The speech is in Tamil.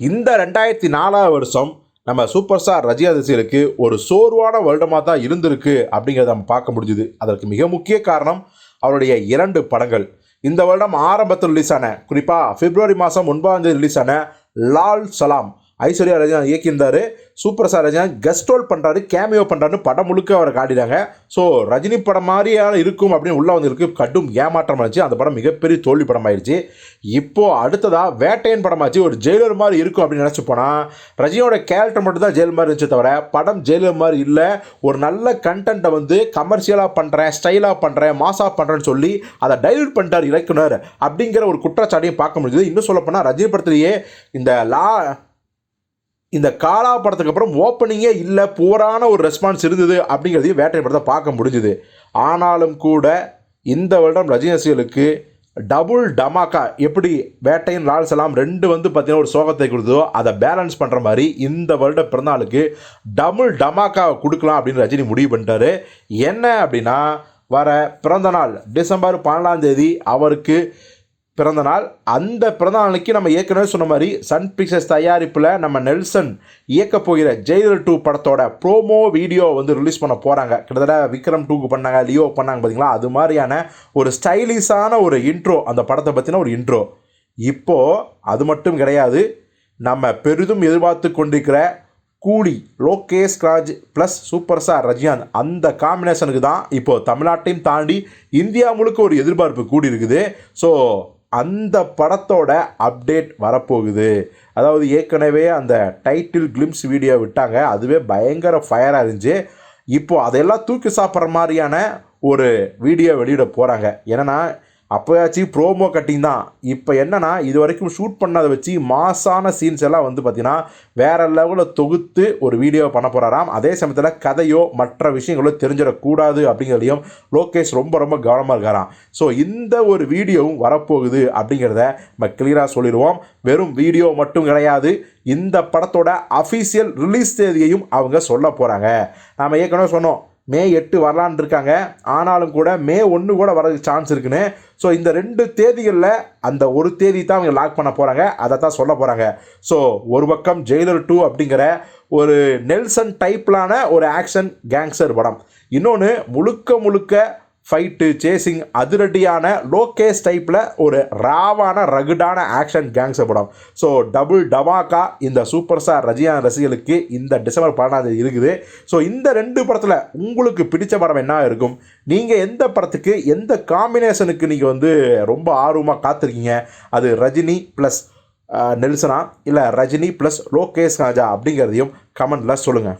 இந்த ரெண்டாயிரத்தி நாலாவது வருஷம் நம்ம சூப்பர் ஸ்டார் ரஜியா ரசிகர்களுக்கு ஒரு சோர்வான வருடமாக தான் இருந்திருக்கு அப்படிங்கிறத நம்ம பார்க்க முடிஞ்சுது. அதற்கு மிக முக்கிய காரணம் அவருடைய இரண்டு படங்கள். இந்த வருடம் ஆரம்பத்தில் ரிலீஸ் ஆன குறிப்பாக பிப்ரவரி மாதம் ஒன்பதாம் தேதி ரிலீஸ் ஆன லால் சலாம். ஐஸ்வர்யா ரஜினா இயக்கியிருந்தார். Super star Rajini guest role பண்ணுறாரு கேமியோ பண்ணுறாரு படம் முழுக்க அவரை காட்டிட்டாங்க. ஸோ ரஜினி படம் மாதிரியான இருக்கும் அப்படின்னு உள்ள வந்திருக்கு. கடும் ஏமாற்றம் ஆச்சு. அந்த படம் மிகப்பெரிய தோல்வி படம் ஆயிடுச்சு இப்போது அடுத்ததாக வேட்டையன் படமாச்சு. ஒரு ஜெயிலர் மாதிரி இருக்கும் அப்படின்னு நினச்சி போனால் ரஜினியோட கேரக்டர் மட்டும் தான் ஜெயில் மாதிரி இருந்துச்சு தவிர படம் ஜெயிலர் மாதிரி இல்லை. ஒரு நல்ல கண்டென்ட்டை வந்து கமர்ஷியலாக பண்ணுறேன் ஸ்டைலாக பண்ணுறேன் மாசாக பண்ணுறேன்னு சொல்லி அதை டைல்யூட் பண்ணிட்டார் இலக்குனர். அப்படிங்கிற ஒரு குற்றச்சாட்டையும் பார்க்க முடிஞ்சது. இன்னும் சொல்லப்போனால் ரஜினி படத்திலேயே இந்த லா இந்த காலா படத்துக்கு அப்புறம் ஓப்பனிங்கே இல்லை புவரான ஒரு ரெஸ்பான்ஸ் இருந்தது அப்படிங்கிறதையும் வேட்டை படத்தை பார்க்க முடிஞ்சுது. ஆனாலும் கூட இந்த வருடம் ரஜினி ரசிகர்களுக்கு டபுள் டமாக்கா எப்படி வேட்டையின் லால் சலாம் ரெண்டு வந்து பார்த்தீங்கன்னா ஒரு சோகத்தை கொடுத்ததோ அதை பேலன்ஸ் பண்ணுற மாதிரி இந்த வருட பிறந்தநாளுக்கு டபுள் டமாக்கா கொடுக்கலாம் அப்படின்னு ரஜினி முடிவு பண்ணிட்டாரு. என்ன அப்படின்னா வர பிறந்த நாள் டிசம்பர் பன்னெண்டாம் தேதி அவருக்கு பிறந்த நாள் அந்த பிறந்த நாளைக்கு நம்ம ஏற்கனவே சொன்ன மாதிரி சன் பிக்சர்ஸ் தயாரிப்பில் நம்ம நெல்சன் இயக்க போகிற ஜெயிலர் டூ படத்தோட ப்ரோமோ வீடியோ வந்து ரிலீஸ் பண்ண போகிறாங்க கிட்டத்தட்ட விக்ரம் டூக்கு பண்ணாங்க லியோ பண்ணாங்க பார்த்தீங்களா அது மாதிரியான ஒரு ஸ்டைலிஷான ஒரு இன்ட்ரோ அந்த படத்தை பற்றின ஒரு இன்ட்ரோ இப்போது அது மட்டும் கிடையாது நம்ம பெரிதும் எதிர்பார்த்து கொண்டிருக்கிற Coolie Lokesh Raj plus super star Rajinikanth அந்த காம்பினேஷனுக்கு தான் இப்போது தமிழ்நாட்டையும் தாண்டி இந்தியா முழுக்க ஒரு எதிர்பார்ப்பு கூடி இருக்குது ஸோ அந்த படத்தோட அப்டேட் வரப்போகுது. அதாவது ஏற்கனவே அந்த டைட்டில் கிளிம்ஸ் வீடியோ விட்டாங்க. அதுவே பயங்கர ஃபயராக இருந்துச்சு. இப்போது அதையெல்லாம் தூக்கி சாப்பிட்ற மாதிரியான ஒரு வீடியோ வெளியிட போகிறாங்க ஏன்னா அப்போயாச்சும் ப்ரோமோ கட்டிங் தான். இப்போ என்னென்னா இது வரைக்கும் ஷூட் பண்ணதை வச்சு மாசான சீன்ஸ் எல்லாம் வந்து பார்த்திங்கன்னா வேற லெவலில் தொகுத்து ஒரு வீடியோ பண்ண போகிறாராம் அதே சமயத்தில் கதையோ மற்ற விஷயங்களோ தெரிஞ்சிடக்கூடாது அப்படிங்கிறதையும் லோகேஷ் ரொம்ப ரொம்ப கவனமாக இருக்காராம். ஸோ இந்த ஒரு வீடியோவும் வரப்போகுது அப்படிங்கிறத நம்ம கிளியராக சொல்லிடுவோம். வெறும் வீடியோ மட்டும் கிடையாது இந்த படத்தோட அஃபீஷியல் ரிலீஸ் தேதியையும் அவங்க சொல்ல போகிறாங்க நாம் ஏற்கனவே சொன்னோம் மே எட்டு வரலான்னு இருக்காங்க. ஆனாலும் கூட மே ஒன்று கூட வரதுக்கு சான்ஸ் இருக்குன்னு. ஸோ இந்த ரெண்டு தேதிகளில் அந்த ஒரு தேதி தான் அவங்க லாக் பண்ண போகிறாங்க அதை தான் சொல்ல போகிறாங்க ஸோ ஒரு பக்கம் ஜெயிலர் டூ அப்படிங்கிற ஒரு நெல்சன் டைப்லான ஒரு ஆக்ஷன் கேங்ஸ்டர் படம். இன்னொன்று முழுக்க முழுக்க ஃபைட்டு சேசிங் அதிரடியான லோகேஷ் டைப்பில் ஒரு ராவான ரகுடான ஆக்ஷன் கேங்ஸ்டர் படம். ஸோ டபுள் டமாக்கா இந்த சூப்பர் ஸ்டார் ரஜினா ரசிகர்களுக்கு இந்த டிசம்பர் பன்னெண்டாம் தேதி இருக்குது. ஸோ இந்த ரெண்டு படத்தில் உங்களுக்கு பிடிச்ச படம் என்ன இருக்கும்? நீங்கள் எந்த படத்துக்கு எந்த காம்பினேஷனுக்கு நீங்கள் வந்து ரொம்ப ஆர்வமாக காத்திருக்கீங்க? அது ரஜினி ப்ளஸ் நெல்சனா இல்லை ரஜினி ப்ளஸ் லோகேஷ் ராஜா அப்படிங்கிறதையும் கமெண்டில் சொல்லுங்கள்